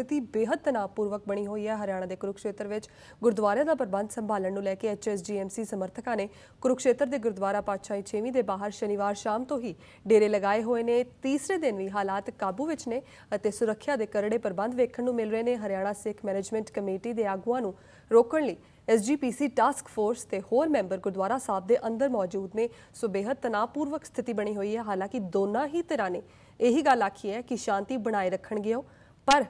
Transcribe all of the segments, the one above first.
ਸਥਿਤੀ ਬੇहद ਤਣਾਅਪੂਰਵਕ ਬਣੀ ਹੋਈ ਹੈ। ਹਰਿਆਣਾ ਦੇ ਕੁਰੂਕਸ਼ੇਤਰ ਵਿੱਚ ਗੁਰਦੁਆਰਿਆਂ ਦਾ ਪ੍ਰਬੰਧ ਸੰਭਾਲਣ ਨੂੰ ਲੈ ਕੇ ਐਚਐਸਜੀਐਮਸੀ ਸਮਰਥਕਾਂ ਨੇ ਕੁਰੂਕਸ਼ੇਤਰ ਦੇ ਗੁਰਦੁਆਰਾ ਪਾਤਸ਼ਾਹੀ 6ਵੀਂ ਦੇ ਬਾਹਰ ਸ਼ਨੀਵਾਰ ਸ਼ਾਮ ਤੋਂ ਹੀ ਡੇਰੇ ਲਗਾਏ ਹੋਏ ਨੇ। ਤੀਸਰੇ ਦਿਨ ਵੀ ਹਾਲਾਤ ਕਾਬੂ ਵਿੱਚ ਨੇ ਅਤੇ ਸੁਰੱਖਿਆ ਦੇ ਕਰੜੇ ਪ੍ਰਬੰਧ ਵੇਖਣ ਨੂੰ ਮਿਲ ਰਹੇ ਨੇ। ਹਰਿਆਣਾ ਸਿੱਖ ਮੈਨੇਜਮੈਂਟ ਕਮੇਟੀ ਦੇ ਆਗੂਆਂ ਨੂੰ ਰੋਕਣ ਲਈ ਐਸਜੀਪੀਸੀ ਟਾਸਕ ਫੋਰਸ ਤੇ ਹੋਰ ਮੈਂਬਰ ਗੁਰਦੁਆਰਾ ਸਾਹਿਬ ਦੇ ਅੰਦਰ ਮੌਜੂਦ ਨੇ। ਸੋ ਬੇहद ਤਣਾਅਪੂਰਵਕ ਸਥਿਤੀ ਬਣੀ ਹੋਈ ਹੈ। ਹਾਲਾਂਕਿ ਦੋਨਾਂ ਹੀ ਧਿਰਾਂ ਨੇ ਇਹੀ ਗੱਲ ਆਖੀ ਹੈ ਕਿ ਸ਼ਾਂਤੀ ਬਣਾਏ ਰੱਖਣਗੇ ਪਰ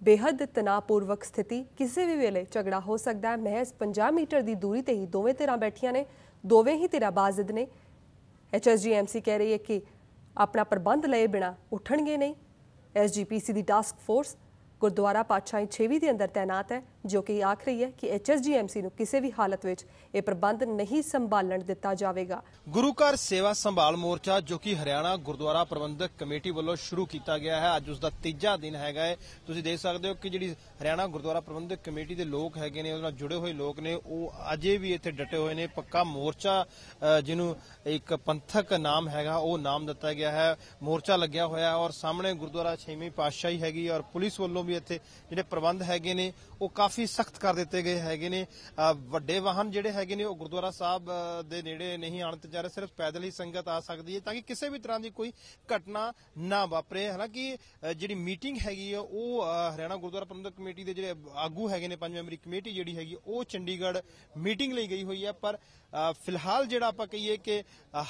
ਬੇहद ਤਣਾਅਪੂਰਵਕ ਸਥਿਤੀ, ਕਿਸੇ ਵੀ ਵੇਲੇ ਝਗੜਾ ਹੋ ਸਕਦਾ ਹੈ। ਮਹਿਜ਼ 50 ਮੀਟਰ ਦੀ ਦੂਰੀ ਤੇ ਹੀ ਦੋਵੇਂ ਧਿਰਾਂ ਬੈਠੀਆਂ ਨੇ, ਦੋਵੇਂ ਹੀ ਧਿਰਾਂ ਬਾਜ਼ਿਦ ਨੇ। ਐਚਐਸਜੀਐਮਸੀ ਕਹਿ ਰਹੀ ਹੈ ਕਿ ਆਪਣਾ ਪ੍ਰਬੰਧ ਲਏ ਬਿਨਾ ਉੱਠਣਗੇ ਨਹੀਂ। ਐਸਜੀਪੀਸੀ ਦੀ ਟਾਸਕ ਫੋਰਸ ਗੁਰਦੁਆਰਾ ਪਾਤਸ਼ਾਹੀ 6ਵੀਂ ਦੇ ਅੰਦਰ ਤਾਇਨਾਤ ਹੈ। ਜੋ ਕਿ ਆਖ ਰਹੀ ਹੈ ਕਿ ਐਚਐਸਜੀਐਮਸੀ ਨੂੰ ਕਿਸੇ ਵੀ ਹਾਲਤ ਵਿੱਚ ਇਹ ਪ੍ਰਬੰਧ ਨਹੀਂ ਸੰਭਾਲਣ ਦਿੱਤਾ ਜਾਵੇਗਾ। ਗੁਰੂ ਘਰ ਸੇਵਾ ਸੰਭਾਲ ਮੋਰਚਾ, ਜੋ ਕਿ ਹਰਿਆਣਾ ਗੁਰਦੁਆਰਾ ਪ੍ਰਬੰਧਕ ਕਮੇਟੀ ਵੱਲੋਂ ਸ਼ੁਰੂ ਕੀਤਾ ਗਿਆ ਹੈ, ਅੱਜ ਉਸ ਦਾ ਤੀਜਾ ਦਿਨ ਹੈਗਾ ਹੈ। ਤੁਸੀਂ ਦੇਖ ਸਕਦੇ ਹੋ ਕਿ ਜਿਹੜੀ ਹਰਿਆਣਾ ਗੁਰਦੁਆਰਾ ਪ੍ਰਬੰਧਕ ਕਮੇਟੀ ਦੇ ਲੋਕ ਹੈਗੇ ਨੇ, ਉਹਦੇ ਨਾਲ ਜੁੜੇ ਹੋਏ ਲੋਕ ਨੇ, ਉਹ ਅਜੇ ਵੀ ਇੱਥੇ ਡਟੇ ਹੋਏ ਨੇ। ਪੱਕਾ ਮੋਰਚਾ ਜਿਹਨੂੰ ਇੱਕ ਪੰਥਕ ਨਾਮ ਹੈਗਾ, ਉਹ ਨਾਮ ਦਿੱਤਾ ਗਿਆ ਹੈ। ਮੋਰਚਾ ਲੱਗਿਆ ਹੋਇਆ ਹੈ ਔਰ ਸਾਹਮਣੇ ਗੁਰਦੁਆਰਾ ਛੇਵੀਂ ਪਾਤਸ਼ਾਹੀ ਹੈਗੀ ਔਰ ਪੁਲਿਸ ਵੱਲੋਂ ਵੀ ਇੱਥੇ ਜਿਹੜੇ ਪ੍ਰਬੰਧ ਹੈਗੇ ਨੇ, ਉਹ ਕਾਫੀ ਸਖਤ ਕਰ ਦਿੱਤੇ ਗਏ ਹੈਗੇ ਨੇ। ਵੱਡੇ ਵਾਹਨ ਜਿਹੜੇ ਹੈਗੇ ਨੇ, ਉਹ ਗੁਰਦੁਆਰਾ ਸਾਹਿਬ ਦੇ ਨੇੜੇ ਨਹੀਂ ਆਉਣ ਤੇ ਜਾ ਰਹੇ, ਸਿਰਫ ਪੈਦਲ ਹੀ ਸੰਗਤ ਆ ਸਕਦੀ ਹੈ, ਤਾਂ ਕਿ ਕਿਸੇ ਵੀ ਤਰ੍ਹਾਂ ਦੀ ਕੋਈ ਘਟਨਾ ਨਾ ਵਾਪਰੇ। ਹਾਲਾਂਕਿ ਜਿਹੜੀ ਮੀਟਿੰਗ ਹੈਗੀ ਹੈ ਉਹ ਹਰਿਆਣਾ ਗੁਰਦੁਆਰਾ ਪ੍ਰਬੰਧਕ ਕਮੇਟੀ ਦੇ ਜਿਹੜੇ ਆਗੂ ਹੈਗੇ ਨੇ ਪੰਜ ਮੈਂਬਰੀ ਕਮੇਟੀ ਜਿਹੜੀ ਹੈਗੀ, ਉਹ ਚੰਡੀਗੜ੍ਹ ਮੀਟਿੰਗ ਲਈ ਗਈ ਹੋਈ ਹੈ। ਪਰ ਫਿਲਹਾਲ ਜਿਹੜਾ ਆਪਾਂ ਕਹੀਏ ਕਿ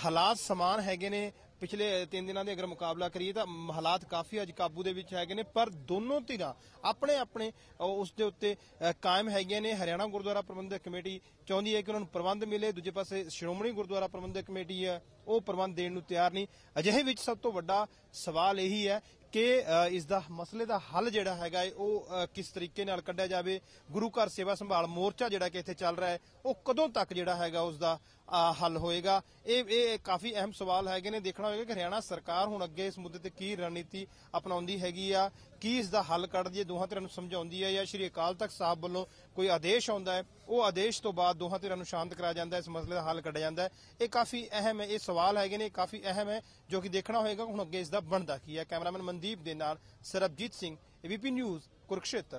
ਹਾਲਾਤ ਸਮਾਨ ਹੈਗੇ ਨੇ ਪਿਛਲੇ 3 ਦਿਨਾਂ ਦੇ ਅਗਰ ਮੁਕਾਬਲਾ ਕਰੀਏ ਤਾਂ ਹਾਲਾਤ ਕਾਫੀ ਅੱਜ ਕਾਬੂ ਦੇ ਵਿੱਚ ਹੈਗੇ ਨੇ ਪਰ ਦੋਨੋਂ ਧਿਰਾਂ ਆਪਣੇ ਆਪਣੇ ਅ, ਉਸ ਦੇ ਉੱਤੇ ਕਾਇਮ ਹੈਗੀਆਂ ਨੇ। ਹਰਿਆਣਾ ਗੁਰਦੁਆਰਾ ਪ੍ਰਬੰਧਕ ਕਮੇਟੀ ਚਾਹੁੰਦੀ ਹੈ ਕਿ ਉਹਨਾਂ ਨੂੰ ਪ੍ਰਬੰਧ ਮਿਲੇ। ਦੂਜੇ ਪਾਸੇ ਸ਼੍ਰੋਮਣੀ ਗੁਰਦੁਆਰਾ ਪ੍ਰਬੰਧਕ ਕਮੇਟੀ ਹੈ ਉਹ ਪ੍ਰਬੰਧ ਦੇਣ ਨੂੰ ਤਿਆਰ ਨਹੀਂ। ਅਜਿਹੇ ਵਿੱਚ ਸਭ ਤੋਂ ਵੱਡਾ ਸਵਾਲ ਇਹੀ ਹੈ ਕਿ ਅ, ਇਸ ਦਾ ਮਸਲੇ ਦਾ ਹੱਲ ਜਿਹੜਾ ਹੈਗਾ ਹੈ ਉਹ ਕਿਸ ਤਰੀਕੇ ਨਾਲ ਕੱਢਿਆ ਜਾਵੇ? ਗੁਰੂ ਘਰ ਸੇਵਾ ਸੰਭਾਲ ਮੋਰਚਾ ਜਿਹੜਾ ਕਿ ਇੱਥੇ ਚੱਲ ਰਿਹਾ ਹੈ ਉਹ ਕਦੋਂ ਤੱਕ ਜਿਹੜਾ ਹੈਗਾ ਉਸ ਦਾ ਹੱਲ ਹੋਏਗਾ? ਇਹ ਇਹ ਕਾਫੀ ਅਹਿਮ ਸਵਾਲ ਹੈਗੇ ਨੇ। ਦੇਖਣਾ ਹੋਏਗਾ ਕਿ ਹਰਿਆਣਾ ਸਰਕਾਰ ਹੁਣ ਅੱਗੇ ਇਸ ਮੁੱਦੇ ਤੇ ਕੀ ਰਣਨੀਤੀ ਅਪਣਾਉਂਦੀ ਹੈਗੀ ਆ ਕੀ ਇਸ ਦਾ ਹੱਲ ਕੱਢਦੀ ਹੈ ਦੋਹਾਂ ਧਿਰਾਂ ਨੂੰ ਸਮਝਾਉਂਦੀ ਹੈ ਜਾਂ ਸ਼੍ਰੀ ਅਕਾਲ ਤਖਤ ਸਾਹਿਬ ਵੱਲੋਂ ਕੋਈ ਆਦੇਸ਼ ਆਉਂਦਾ ਹੈ ਉਹ ਆਦੇਸ਼ ਤੋਂ ਬਾਅਦ ਦੋਹਾਂ ਧਿਰਾਂ ਨੂੰ ਸ਼ਾਂਤ ਕਰਾਇਆ ਜਾਂਦਾ ਇਸ ਮਸਲੇ ਦਾ ਹੱਲ ਕੱਢਿਆ ਜਾਂਦਾ ਇਹ ਕਾਫੀ ਅਹਿਮ ਹੈ ਇਹ ਸਵਾਲ ਹੈਗੇ ਨੇ ਕਾਫੀ ਅਹਿਮ ਹੈ ਜੋ ਕਿ ਦੇਖਣਾ ਹੋਏਗਾ ਹੁਣ ਅੱਗੇ ਇਸ ਦਾ ਬਣਦਾ ਕੀ ਹੈ ਕੈਮਰਾਮੈਨ ਮਨਦੀਪ ਦੇ ਨਾਲ ਸਰਬਜੀਤ ਸਿੰਘ ਏਬੀਪੀ ਨਿਊਜ਼ ਕੁਰਕਸ਼ੇਤਰ।